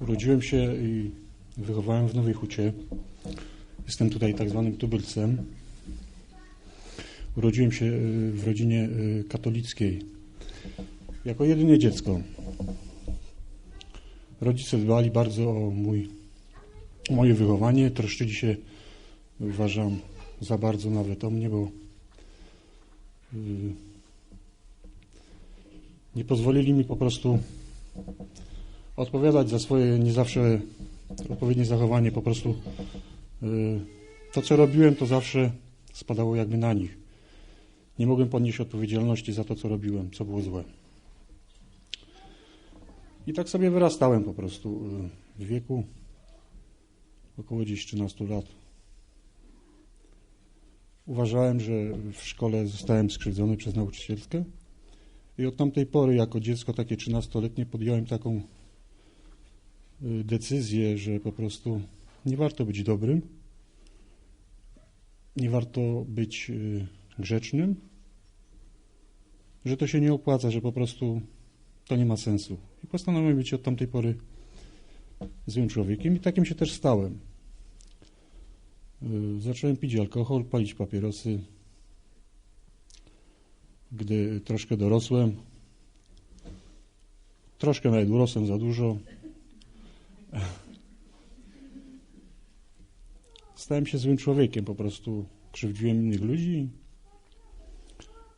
Urodziłem się i wychowałem w Nowej Hucie. Jestem tutaj tak zwanym tubylcem. Urodziłem się y, w rodzinie y, katolickiej. Jako jedyne dziecko. Rodzice dbali bardzo o mój, moje wychowanie. Troszczyli się, uważam, za bardzo nawet o mnie, bo y, nie pozwolili mi po prostu odpowiadać za swoje nie zawsze odpowiednie zachowanie. Po prostu y, to, co robiłem, to zawsze spadało jakby na nich. Nie mogłem ponieść odpowiedzialności za to, co robiłem, co było złe. I tak sobie wyrastałem po prostu y, w wieku około gdzieś 13 lat. Uważałem, że w szkole zostałem skrzywdzony przez nauczycielkę i od tamtej pory, jako dziecko takie 13-letnie, podjąłem taką decyzję, że po prostu nie warto być dobrym, nie warto być y, grzecznym, że to się nie opłaca, że po prostu to nie ma sensu. I postanowiłem być od tamtej pory złym człowiekiem i takim się też stałem. Y, Zacząłem pić alkohol, palić papierosy. Gdy troszkę dorosłem, troszkę nawet urosłem za dużo, stałem się złym człowiekiem, po prostu krzywdziłem innych ludzi,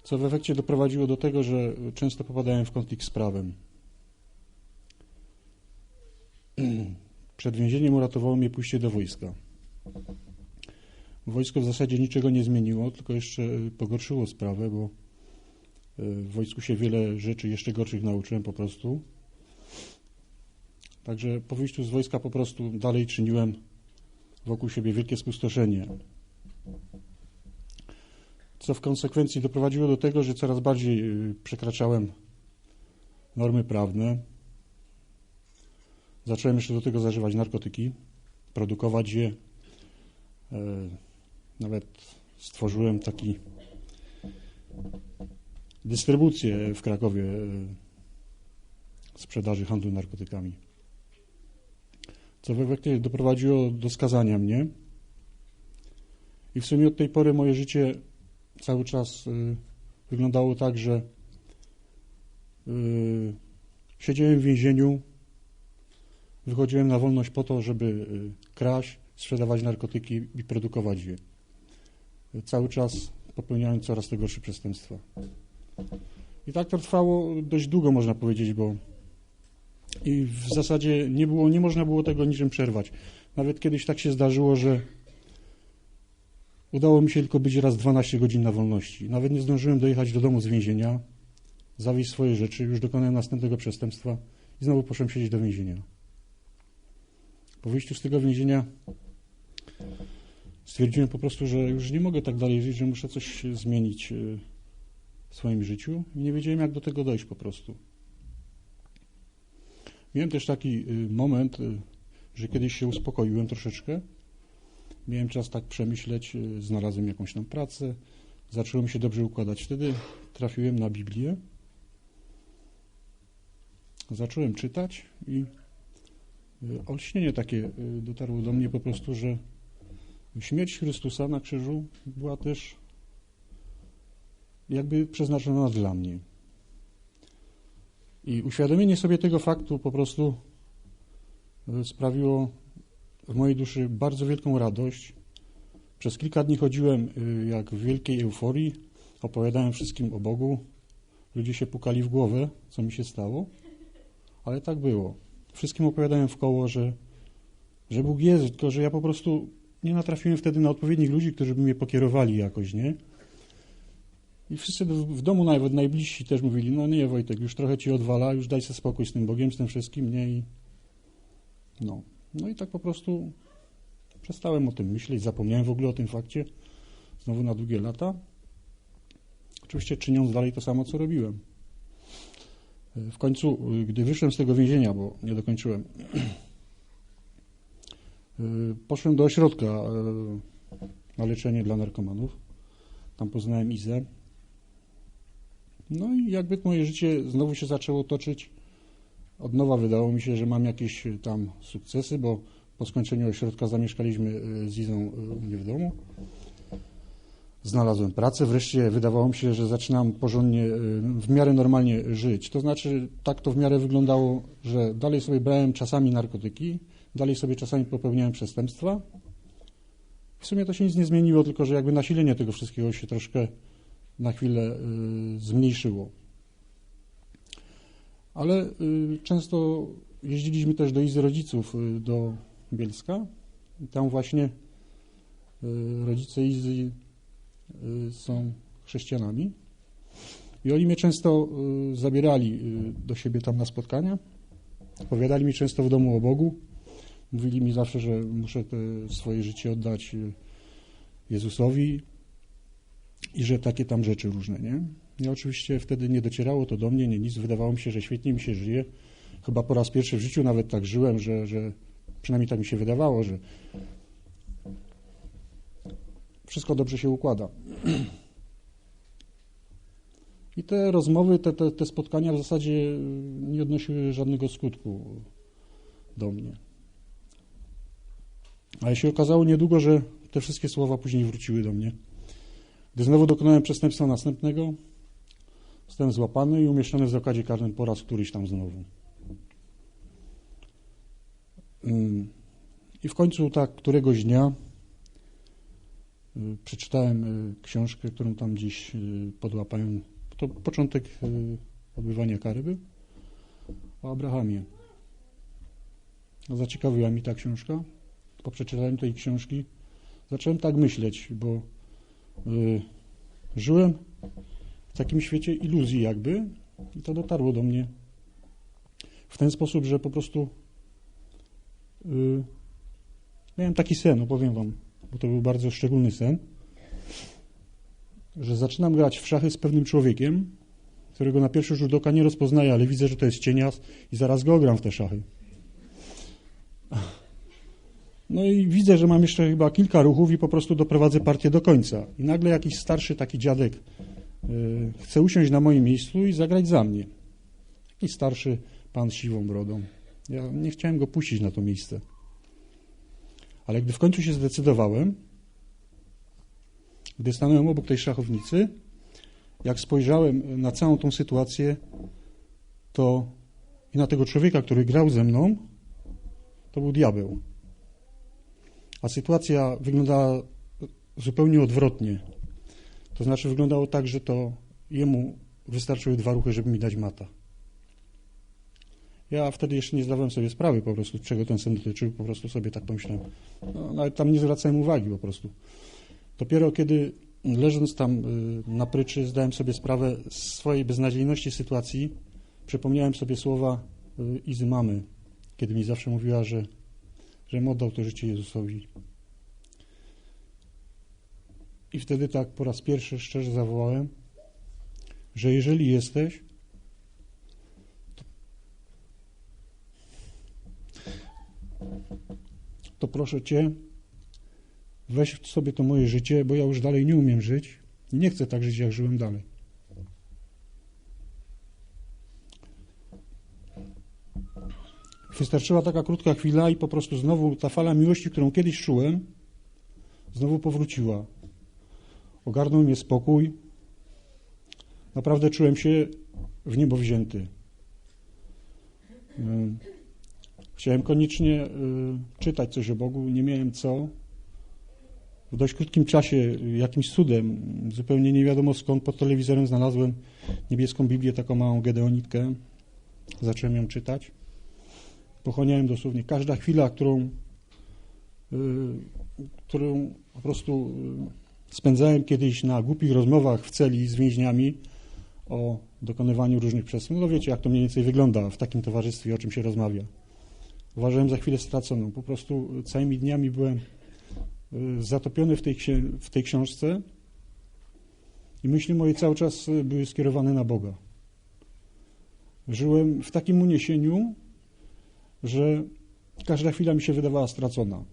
co w efekcie doprowadziło do tego, że często popadałem w konflikt z prawem. Przed więzieniem uratowało mnie pójście do wojska. Wojsko w zasadzie niczego nie zmieniło, tylko jeszcze y, pogorszyło sprawę, bo y, w wojsku się wiele rzeczy jeszcze gorszych nauczyłem po prostu. Także po wyjściu z wojska po prostu dalej czyniłem wokół siebie wielkie spustoszenie. Co w konsekwencji doprowadziło do tego, że coraz bardziej y, przekraczałem normy prawne. Zacząłem jeszcze do tego zażywać narkotyki, produkować je. E, Nawet stworzyłem taki dystrybucję w Krakowie e, sprzedaży handlu narkotykami. Co w doprowadziło do skazania mnie. I w sumie od tej pory moje życie cały czas y, wyglądało tak, że y, siedziałem w więzieniu, wychodziłem na wolność po to, żeby y, kraść, sprzedawać narkotyki i produkować je. Cały czas popełniałem coraz to gorsze przestępstwa. I tak to trwało dość długo, można powiedzieć, bo i w zasadzie nie było, nie można było tego niczym przerwać. Nawet kiedyś tak się zdarzyło, że udało mi się tylko być raz 12 godzin na wolności. Nawet nie zdążyłem dojechać do domu z więzienia, zawieźć swoje rzeczy, już dokonałem następnego przestępstwa i znowu poszedłem siedzieć do więzienia. Po wyjściu z tego więzienia stwierdziłem po prostu, że już nie mogę tak dalej żyć, że muszę coś zmienić y, w swoim życiu i nie wiedziałem, jak do tego dojść po prostu. Miałem też taki y, moment, y, że kiedyś się uspokoiłem troszeczkę. Miałem czas tak przemyśleć, y, znalazłem jakąś tam pracę, zaczęło mi się dobrze układać. Wtedy trafiłem na Biblię, zacząłem czytać i olśnienie takie dotarło do mnie po prostu, że śmierć Chrystusa na krzyżu była też jakby przeznaczona dla mnie. I uświadomienie sobie tego faktu po prostu y, sprawiło w mojej duszy bardzo wielką radość. Przez kilka dni chodziłem y, jak w wielkiej euforii, opowiadałem wszystkim o Bogu. Ludzie się pukali w głowę, co mi się stało, ale tak było. Wszystkim opowiadałem w koło, że, że Bóg jest, tylko że ja po prostu nie natrafiłem wtedy na odpowiednich ludzi, którzy by mnie pokierowali jakoś, nie? I wszyscy w domu, nawet najbliżsi też mówili, no nie Wojtek, już trochę ci odwala, już daj sobie spokój z tym Bogiem, z tym wszystkim, nie? I no. No i tak po prostu przestałem o tym myśleć, zapomniałem w ogóle o tym fakcie, znowu na długie lata. Oczywiście czyniąc dalej to samo, co robiłem. W końcu, gdy wyszłem z tego więzienia, bo nie dokończyłem, poszedłem do ośrodka na leczenie dla narkomanów. Tam poznałem Izę. No i jakby moje życie znowu się zaczęło toczyć od nowa wydało mi się, że mam jakieś tam sukcesy, bo po skończeniu ośrodka zamieszkaliśmy y, z Izą y, u mnie w domu. Znalazłem pracę, wreszcie wydawało mi się, że zaczynam porządnie, w miarę normalnie żyć. To znaczy, tak to w miarę wyglądało, że dalej sobie brałem czasami narkotyki, dalej sobie czasami popełniałem przestępstwa. W sumie to się nic nie zmieniło, tylko że jakby nasilenie tego wszystkiego się troszkę na chwilę y, zmniejszyło. Ale y, często jeździliśmy też do Izy rodziców, y, do Bielska. Tam właśnie rodzice Izy y, są chrześcijanami. I oni mnie często zabierali do siebie tam na spotkania. Opowiadali mi często w domu o Bogu. Mówili mi zawsze, że muszę swoje życie oddać Jezusowi i że takie tam rzeczy różne, nie? Ja oczywiście wtedy nie docierało to do mnie, nie nic. Wydawało mi się, że świetnie mi się żyje. Chyba po raz pierwszy w życiu nawet tak żyłem, że, że przynajmniej tak mi się wydawało, że wszystko dobrze się układa. I te rozmowy, te, te, te spotkania w zasadzie nie odnosiły żadnego skutku do mnie. Ale się okazało niedługo, że te wszystkie słowa później wróciły do mnie. Gdy znowu dokonałem przestępstwa następnego, zostałem złapany i umieszczony w zakładzie karnym po raz któryś tam znowu. Mm. I w końcu tak któregoś dnia y, przeczytałem y, książkę, którą tam gdzieś y, podłapałem. To początek odbywania kary był o Abrahamie. Zaciekawiła mi ta książka. Po przeczytaniu tej książki zacząłem tak myśleć, bo żyłem w takim świecie iluzji jakby i to dotarło do mnie w ten sposób, że po prostu y, miałem taki sen, opowiem wam, bo to był bardzo szczególny sen, że zaczynam grać w szachy z pewnym człowiekiem, którego na pierwszy rzut oka nie rozpoznaję, ale widzę, że to jest cienias i zaraz go gram w te szachy. No i widzę, że mam jeszcze chyba kilka ruchów i po prostu doprowadzę partię do końca. I nagle jakiś starszy taki dziadek y, chce usiąść na moim miejscu i zagrać za mnie. Jakiś starszy pan z siwą brodą. Ja nie chciałem go puścić na to miejsce. Ale gdy w końcu się zdecydowałem, gdy stanąłem obok tej szachownicy, jak spojrzałem na całą tą sytuację, to i na tego człowieka, który grał ze mną, to był diabeł. A sytuacja wyglądała zupełnie odwrotnie. To znaczy wyglądało tak, że to jemu wystarczyły dwa ruchy, żeby mi dać mata. Ja wtedy jeszcze nie zdawałem sobie sprawy po prostu, czego ten sen dotyczył, po prostu sobie tak pomyślałem. No, nawet tam nie zwracałem uwagi po prostu. Dopiero kiedy leżąc tam y, na pryczy zdałem sobie sprawę z swojej beznadziejności sytuacji, przypomniałem sobie słowa y, Izy mamy, kiedy mi zawsze mówiła, że że oddał to życie Jezusowi. I wtedy tak po raz pierwszy szczerze zawołałem, że jeżeli jesteś, to, to proszę Cię, weź sobie to moje życie, bo ja już dalej nie umiem żyć i nie chcę tak żyć, jak żyłem dalej. Wystarczyła taka krótka chwila i po prostu znowu ta fala miłości, którą kiedyś czułem, znowu powróciła. Ogarnął mnie spokój. Naprawdę czułem się w niebo wzięty. Chciałem koniecznie y, czytać coś o Bogu, nie miałem co. W dość krótkim czasie, jakimś cudem, zupełnie nie wiadomo skąd, pod telewizorem znalazłem niebieską Biblię, taką małą gedeonitkę. Zacząłem ją czytać pochłaniałem dosłownie. Każda chwila, którą, y, którą po prostu y, spędzałem kiedyś na głupich rozmowach w celi z więźniami o dokonywaniu różnych przestępstw, no wiecie, jak to mniej więcej wygląda w takim towarzystwie, o czym się rozmawia. Uważałem za chwilę straconą. Po prostu całymi dniami byłem y, zatopiony w tej, w tej książce i myśli moje cały czas były skierowane na Boga. Żyłem w takim uniesieniu, że każda chwila mi się wydawała stracona.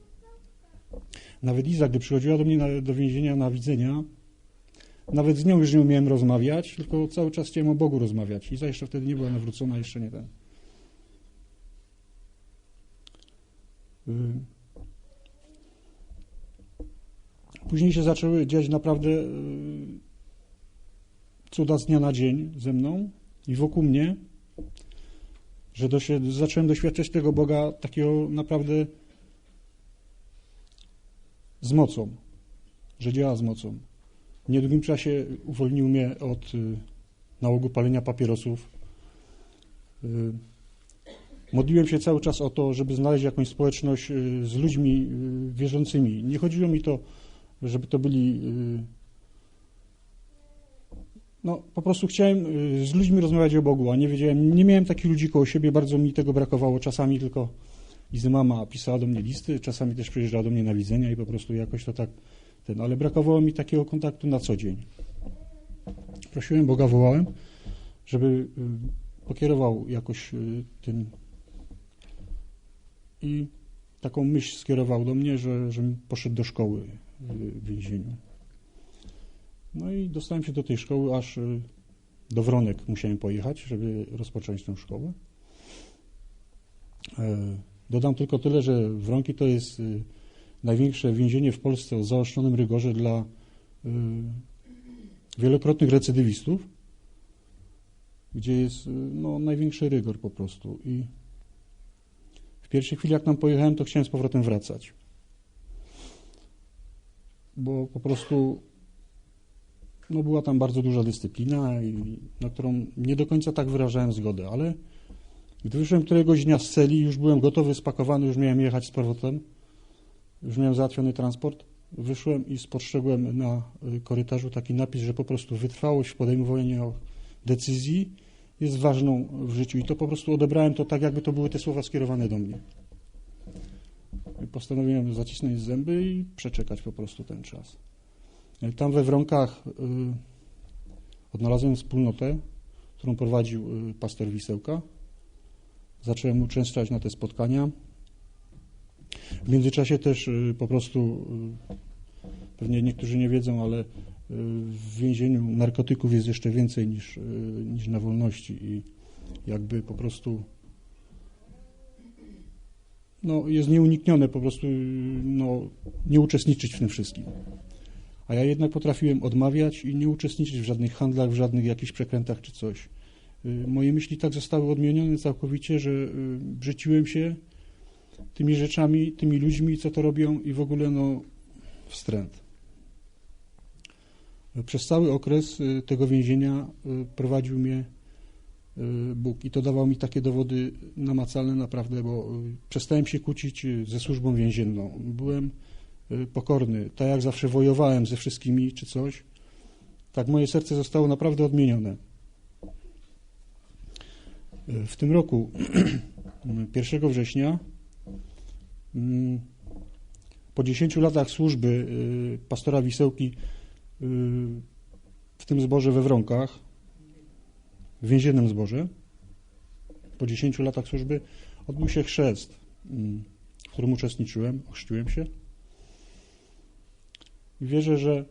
Nawet Iza, gdy przychodziła do mnie na, do więzienia na widzenia, nawet z nią już nie umiałem rozmawiać, tylko cały czas chciałem o Bogu rozmawiać. Iza jeszcze wtedy nie była nawrócona, jeszcze nie ten. Y, później się zaczęły dziać naprawdę y, cuda z dnia na dzień ze mną i wokół mnie że dosie- zacząłem doświadczać tego Boga takiego naprawdę z mocą, że działa z mocą. W niedługim czasie uwolnił mnie od y, nałogu palenia papierosów. Y, Modliłem się cały czas o to, żeby znaleźć jakąś społeczność y, z ludźmi wierzącymi. Nie chodziło mi to, żeby to byli. No, po prostu chciałem y, z ludźmi rozmawiać o Bogu, a nie wiedziałem, nie miałem takich ludzi koło siebie, bardzo mi tego brakowało. Czasami tylko Izy mama pisała do mnie listy, czasami też przyjeżdżała do mnie na widzenia i po prostu jakoś to tak ten, ale brakowało mi takiego kontaktu na co dzień. Prosiłem Boga, wołałem, żeby y, pokierował jakoś y, tym i taką myśl skierował do mnie, że, żebym poszedł do szkoły w więzieniu. No i dostałem się do tej szkoły, aż y, do Wronek musiałem pojechać, żeby rozpocząć tę szkołę. E, Dodam tylko tyle, że Wronki to jest y, największe więzienie w Polsce o zaostrzonym rygorze dla y, wielokrotnych recydywistów, gdzie jest no, największy rygor po prostu. I w pierwszej chwili, jak tam pojechałem, to chciałem z powrotem wracać. Bo po prostu no, była tam bardzo duża dyscyplina, i, na którą nie do końca tak wyrażałem zgodę, ale gdy wyszedłem któregoś dnia z celi, już byłem gotowy, spakowany, już miałem jechać z powrotem, już miałem załatwiony transport, wyszłem i spostrzegłem na y, korytarzu taki napis, że po prostu wytrwałość w podejmowaniu decyzji jest ważną w życiu i to po prostu odebrałem to tak, jakby to były te słowa skierowane do mnie. Postanowiłem zacisnąć zęby i przeczekać po prostu ten czas. Y, Tam we Wronkach y, odnalazłem wspólnotę, którą prowadził y, pastor Wisełka. Zacząłem uczęszczać na te spotkania. W międzyczasie też po prostu, pewnie niektórzy nie wiedzą, ale w więzieniu narkotyków jest jeszcze więcej niż, niż na wolności i jakby po prostu no, jest nieuniknione po prostu no, nie uczestniczyć w tym wszystkim. A ja jednak potrafiłem odmawiać i nie uczestniczyć w żadnych handlach, w żadnych jakichś przekrętach czy coś. Y, Moje myśli tak zostały odmienione całkowicie, że y, brzyciłem się tymi rzeczami, tymi ludźmi, co to robią i w ogóle no wstręt. Przez cały okres y, tego więzienia prowadził mnie Bóg i to dawał mi takie dowody namacalne naprawdę, bo przestałem się kłócić ze służbą więzienną. Byłem pokorny. Tak jak zawsze wojowałem ze wszystkimi czy coś, tak moje serce zostało naprawdę odmienione. Y, W tym roku, 1 września, mm, po 10 latach służby y, pastora Wisełki y, w tym zborze we Wronkach, w więziennym zborze, po 10 latach służby odbył się chrzest, mm, w którym uczestniczyłem, ochrzciłem się. I wierzę, że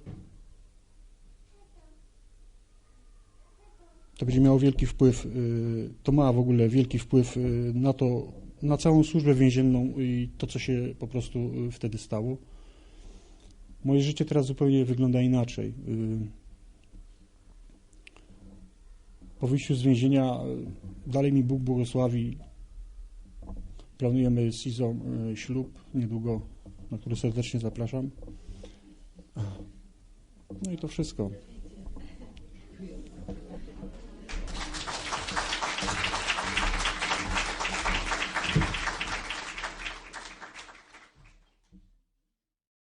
to będzie miało wielki wpływ, y, to ma w ogóle wielki wpływ y, na to, na całą służbę więzienną i to, co się po prostu y, wtedy stało. Moje życie teraz zupełnie wygląda inaczej. Po wyjściu z więzienia dalej mi Bóg błogosławi. Planujemy z Izą ślub niedługo, na który serdecznie zapraszam. No i to wszystko.